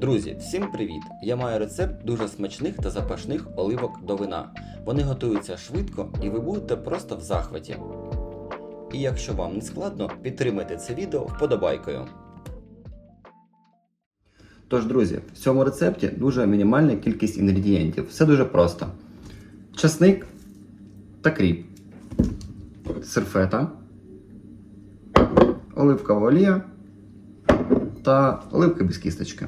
Друзі, всім привіт! Я маю рецепт дуже смачних та запашних оливок до вина. Вони готуються швидко і ви будете просто в захваті. І якщо вам не складно, підтримайте це відео вподобайкою. Тож, друзі, в цьому рецепті дуже мінімальна кількість інгредієнтів. Все дуже просто: часник та кріп, серфета, оливкова олія та оливки без кісточки.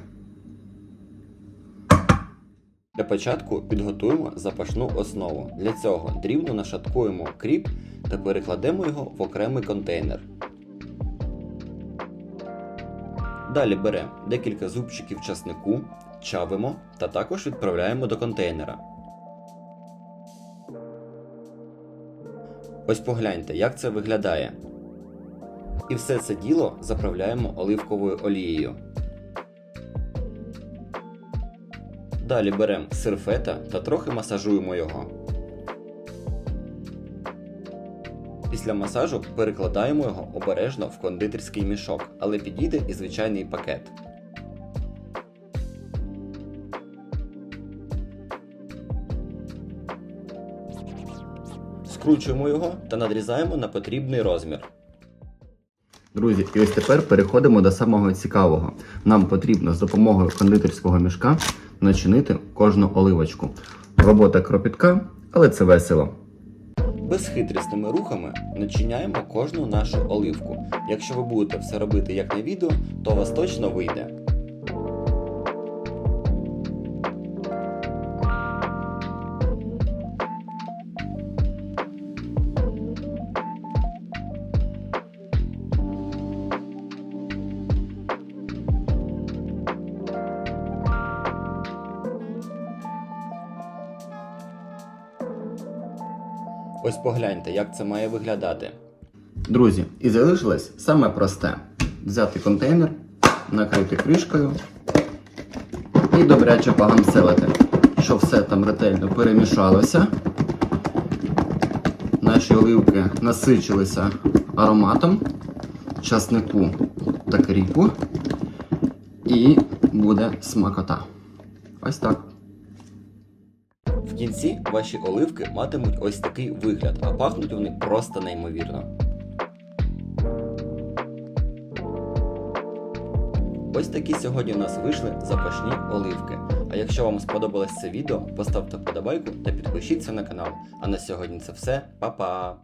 Для початку підготуємо запашну основу. Для цього дрібно нашаткуємо кріп та перекладемо його в окремий контейнер. Далі беремо декілька зубчиків часнику, чавимо та також відправляємо до контейнера. Ось погляньте, як це виглядає. І все це діло заправляємо оливковою олією. Далі беремо сир фета та трохи масажуємо його. Після масажу перекладаємо його обережно в кондитерський мішок, але підійде і звичайний пакет. Скручуємо його та надрізаємо на потрібний розмір. Друзі, і ось тепер переходимо до самого цікавого. Нам потрібно з допомогою кондитерського мішка начинити кожну оливочку. Робота кропітка, але це весело. Безхитрісними рухами начиняємо кожну нашу оливку. Якщо ви будете все робити як на відео, то у вас точно вийде. Ось погляньте, як це має виглядати. Друзі, і залишилось саме просте: взяти контейнер, накрити кришкою і добряче погамселити, щоб все там ретельно перемішалося. Наші оливки насичилися ароматом часнику та кріпу. І буде смакота. Ось так. Кінці ваші оливки матимуть ось такий вигляд, а пахнуть вони просто неймовірно. Ось такі сьогодні у нас вийшли запашні оливки. А якщо вам сподобалось це відео, поставте вподобайку та підпишіться на канал. А на сьогодні це все. Па-па!